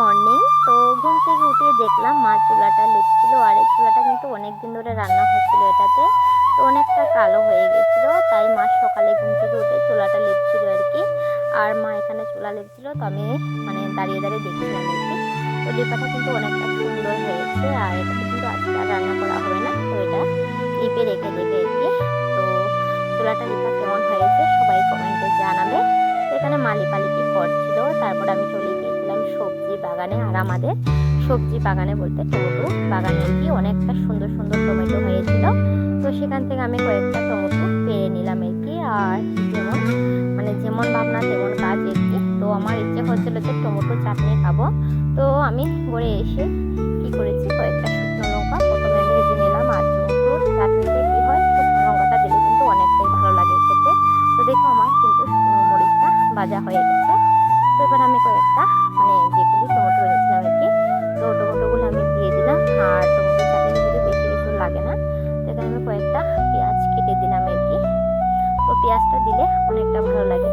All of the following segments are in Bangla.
মর্নিং তো ঘুম থেকে উঠে দেখলাম মা চুলাটা লিপছিল আর এই চুলাটা কিন্তু অনেক দিন ধরে রান্না হচ্ছিল এটাতে। তো অনেকটা কালো হয়ে গেছিল, তাই মা সকালে ঘুম থেকে উঠে চুলাটা লিপছিল আর কি। আর মা এখানে চুলা লিপছিল, তো আমি মানে দাঁড়িয়ে দাঁড়িয়ে দেখছিলাম আর কি। তো লিপাটা কিন্তু অনেকটা সুন্দর হয়েছে আর এটাতে কিন্তু আজকে আর রান্না করা হবে না, তো এটা লিপে রেখে দেবে আর কি। তো চুলাটা লিপা কেমন হয়েছে সবাই কমেন্টে জানাবে। এখানে মা লিপালিপি করছিল, তারপর আমি চলে গিয়েছিলাম সবজি বাগানে আর আমাদের সবজি বাগানে বলতে টমেটো বাগানে কি অনেকটা সুন্দর সুন্দর টমেটো হয়েছিল। তো সেখান থেকে আমি কয়েকটা টমেটো পেরে নিলাম আর কি। আর যেমন মানে যেমন ভাবনা, তেমন কাজ আর কি। তো আমার ইচ্ছে হচ্ছিল যে টমেটো চাটনি খাব। তো আমি ঘরে এসে কি করেছি, কয়েকটা লঙ্কা প্রথমে ভেজে নিলাম। আর হয় লঙ্কাটা কিন্তু অনেকটাই ভালো লাগে তো দেখো আমার কিন্তু শুকনো মরিচটা ভাজা হয়ে গেছে। তো এবার আমি কয়েকটা মানে যেগুলি টমেটো এনেছিলাম আর কি তো টমেটোগুলো আমি দিয়ে দিলাম, আর টমেটো চাটনি বেশি কিছু লাগে না। তো এখানে আমি কয়েকটা পেঁয়াজ কেটে দিলাম আর কি তো পেঁয়াজটা দিলে অনেকটা ভালো লাগে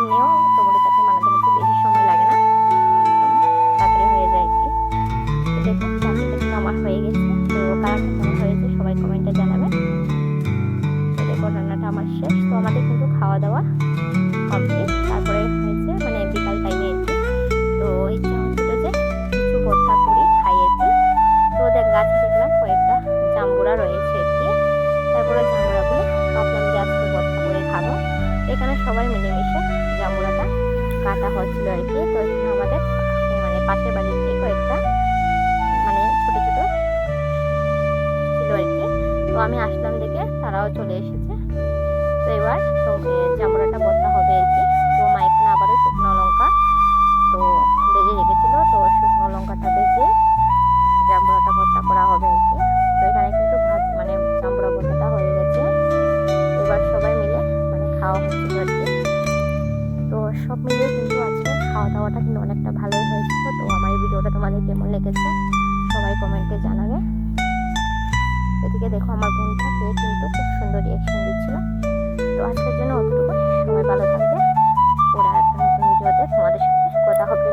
এমনিও টমেটো চাটনি বানাতে কিন্তু বেশি সময় লাগে না। তাড়াতাড়ি হয়ে যায় কি। তো দেখো কিন্তু আমার হয়ে গেছে। তো কালারটা কেমন হয়েছে সবাই কমেন্টে জানাবে। দেখো, রান্নাটা আমার শেষ। তো আমাদের কিন্তু খাওয়া দাওয়া কমপ্লিট তারপরে হয়েছে মানে বিকাল টাইমে তো ইচ্ছা হচ্ছিল যে কিছু ভর্তা করি খাই আর কি। তো দেখ, গাছে দেখলাম কয়েকটা জাম্বুরা রয়েছে কি। তারপরে জাম্বুরাগুলো ভাবলাম যে আজকে করে খাব। এখানে সবাই মিলেমিশে জাম্বুরাটা কাটা হচ্ছিল আর কি। তো আমাদের মানে পাশের বাড়িতে কয়েকটা মানে ছোট ছোট ছিল আর কি। তো আমি আসলাম দেখে তারাও চলে এসেছে। তো এবার তো জামুরাটা বলতে হবে আর কি। দাওয়াটা কিন্তু অনেকটা ভালোই হয়েছিল। তো আমার এই ভিডিওটা তোমাদের কেমন লেগেছে সবাই কমেন্টে জানাবে। এদিকে দেখো আমার বোনটা, সে কিন্তু খুব সুন্দর রিয়াকশন দিচ্ছিল। তো আজকের জন্য অতটুকু সবাই ভালো থাকবে। আর একটা নতুন ভিডিওতে তোমাদের সাথে কথা হবে।